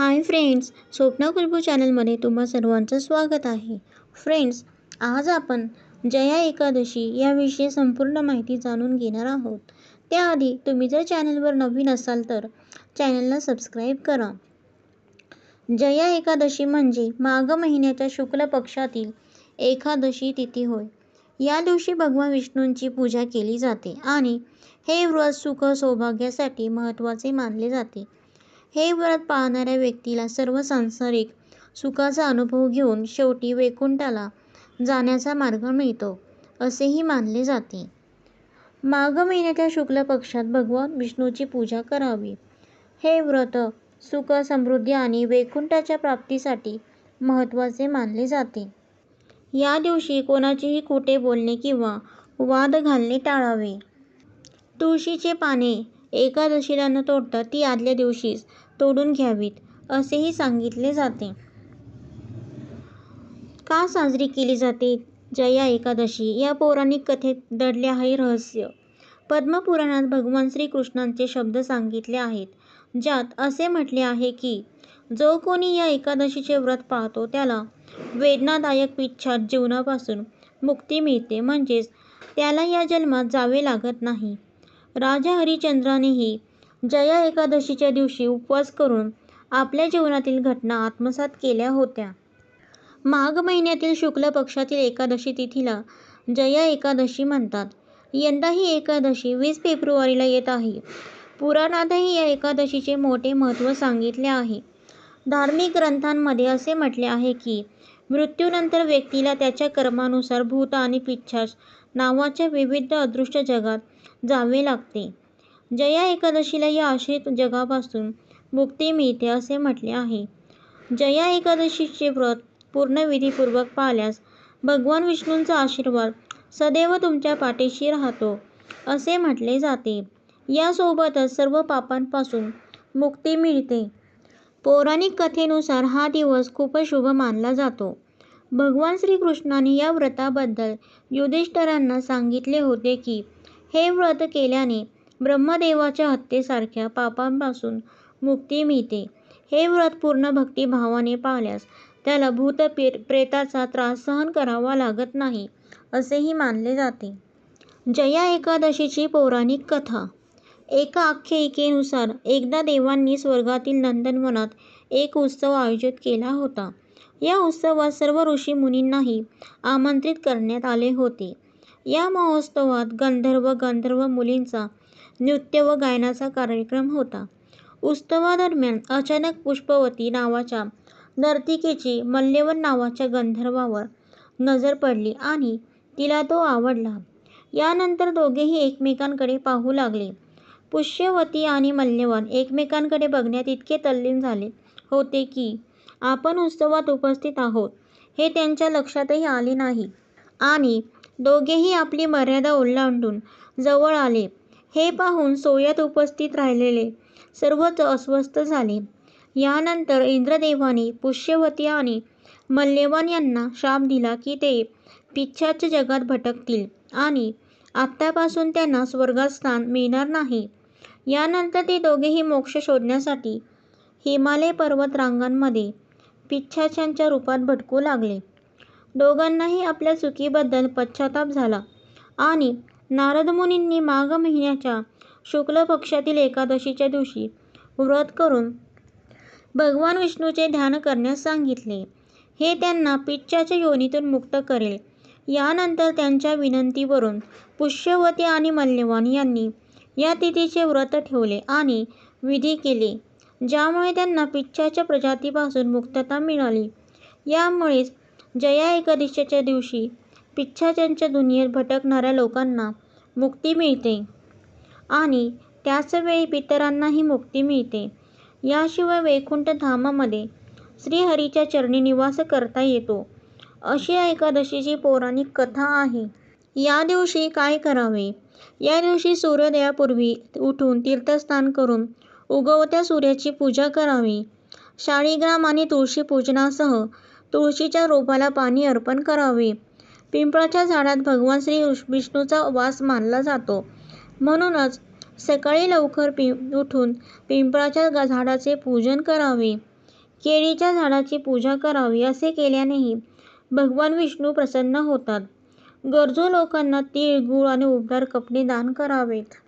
Hi friends Swapna कुलबू चॅनलमध्ये तुम्हा सर्वांचं स्वागत आहे. फ्रेंड्स आज आपण जया एकादशी याविषयी संपूर्ण माहिती जाणून घेणार आहोत. त्याआधी तुम्ही जर चॅनलवर नवीन असाल तर चॅनलला सबस्क्राईब करा. जया एकादशी म्हणजे माघ महिन्याच्या शुक्ल पक्षातील एकादशी तिथी होय. या दिवशी भगवान विष्णूंची पूजा केली जाते आणि हे व्रत सुख सौभाग्यासाठी महत्त्वाचे मानले जाते. हे व्रत पाळणाऱ्या व्यक्तीला सर्व सांसारिक सुखाचा अनुभव घेऊन शेवटी वैकुंठाला जाण्याचा मार्ग मिळतो असेही मानले जाते. माघ महिन्याच्या शुक्ल पक्षात भगवान विष्णूची पूजा करावी. हे व्रत सुख समृद्धी आणि वैकुंठाच्या प्राप्तीसाठी महत्त्वाचे मानले जाते. या दिवशी कोणाचेही खोटे बोलणे किंवा वाद घालणे टाळावे. तुळशीचे पाने एकादशीला न तोडता ती आदल्या दिवशीच तोडून घ्यावीत असेही सांगितले जाते. का साजरी केली जाते? जया एकादशी या पौराणिक कथेत दडले आहे रहस्य. पद्मपुराणात भगवान श्रीकृष्णांचे शब्द सांगितले आहेत ज्यात असे म्हटले आहे की जो कोणी या एकादशीचे व्रत पाळतो त्याला वेदनादायक पिच्छाद जीवनापासून मुक्ती मिळते म्हणजेच त्याला या जन्मात जावे लागत नाही. राजा हरिश्चंद्रानेही जया एकादशीच्या दिवशी उपवास करून आपल्या जीवनातील घटना आत्मसात केल्या होत्या. माघ महिन्यातील शुक्ल पक्षातील एकादशी तिथीला जया एकादशी म्हणतात. यंदा ही एकादशी वीस फेब्रुवारीला येत आहे. पुराणातही या एकादशीचे मोठे महत्त्व सांगितले आहे. धार्मिक ग्रंथांमध्ये असे म्हटले आहे की मृत्यूनंतर व्यक्तीला त्याच्या कर्मानुसार भूत आणि पिच्छास नावाच्या विविध अदृश्य जगात जावे लागते. जया एकादशीला या आश्रित जगापासून मुक्ती मिळते असे म्हटले आहे. जया एकादशीचे व्रत पूर्ण विधीपूर्वक पाळल्यास भगवान विष्णूंचा आशीर्वाद सदैव तुमच्या पाठीशी राहतो असे म्हटले जाते. यासोबतच सर्व पापांपासून मुक्ती मिळते. पौराणिक कथेनुसार हा दिवस खूपच शुभ मानला जातो. भगवान श्रीकृष्णाने या व्रताबद्दल युधिष्ठरांना सांगितले होते की हे व्रत केल्याने ब्रह्मदेवाच्या हत्येसारख्या पापांपासून मुक्ती मिळते. हे व्रत पूर्ण भक्तिभावाने पाळल्यास त्याला भूत प्रेताचा त्रास सहन करावा लागत नाही असेही मानले जाते. जया एकादशीची पौराणिक कथा. एका आख्यायिकेनुसार एकदा देवांनी स्वर्गातील नंदनवनात एक उत्सव आयोजित केला होता. या उत्सवात सर्व ऋषी मुनींनाही आमंत्रित करण्यात आले होते. या महोत्सवात गंधर्व गंधर्व मुलींचा नृत्य व गायनाचा कार्यक्रम होता. उत्सवादरम्यान अचानक पुष्पवती नावाच्या नर्तिकेची मल्यवन नावाच्या गंधर्वावर नजर पडली आणि तिला तो आवडला. यानंतर दोघेही एकमेकांकडे पाहू लागले. पुष्यवती आणि मल्यवन एकमेकांकडे बघण्यात इतके तल्लीन झाले होते की आपण उत्सवात उपस्थित आहोत हे त्यांच्या लक्षातही आले नाही. आणि दोघेही आपली मर्यादा ओलांडून जवळ आले. हे पाहून सोयात उपस्थित राहिलेले. सर्वच अस्वस्थ झाले. यानंतर इंद्रदेवाने पुष्यवती आणि मल्यवान यांना शाप दिला की ते पिच्छाच्या जगात भटकतील आणि आत्तापासून त्यांना स्वर्गात स्थान मिळणार नाही. यानंतर ते दोघेही मोक्ष शोधण्यासाठी हिमालय पर्वत रांगांमध्ये पिच्छाच्यांच्या रूपात भटकू लागले. दोघांनाही आपल्या चुकीबद्दल पश्चाताप झाला. आणि नारदमुनींनी माघ महिन्याच्या शुक्ल पक्षातील एकादशीच्या दिवशी व्रत करून भगवान विष्णूचे ध्यान करण्यास सांगितले. हे त्यांना पिच्छाच्या योनीतून मुक्त करेल. यानंतर त्यांच्या विनंतीवरून पुष्यवती आणि मल्यवान यांनी या तिथीचे व्रत ठेवले आणि विधी केले ज्यामुळे त्यांना पिच्छाच्या प्रजातीपासून मुक्तता मिळाली. यामुळेच जया एकादशीच्या दिवशी पिच्छाच्यांच्या दुनियेत भटकणाऱ्या लोकांना मुक्ती मिळते आणि त्याचवेळी पितरांनाही मुक्ती मिळते. याशिवाय वैकुंठ धामामध्ये श्रीहरीच्या चरणी निवास करता येतो अशी या एकादशीची पौराणिक कथा आहे. या दिवशी काय करावे? या दिवशी सूर्योदयापूर्वी उठून तीर्थस्नान करून उगवत्या सूर्याची पूजा करावी. शाळीग्राम आणि तुळशी पूजनासह तुळशीच्या रोपाला पाणी अर्पण करावे पिंपळाच्या झाडात भगवान श्री विष्णूचा वास मानला जातो म्हणूनच सकाळी लवकर पि उठून पिंपळाच्या झाडाचे पूजन करावे केळीच्या झाडाची पूजा करावी. असे केल्यानेही भगवान विष्णू प्रसन्न होतात. गरजू लोकांना तीळ, गूळ आणि उबदार कपडे दान करावेत.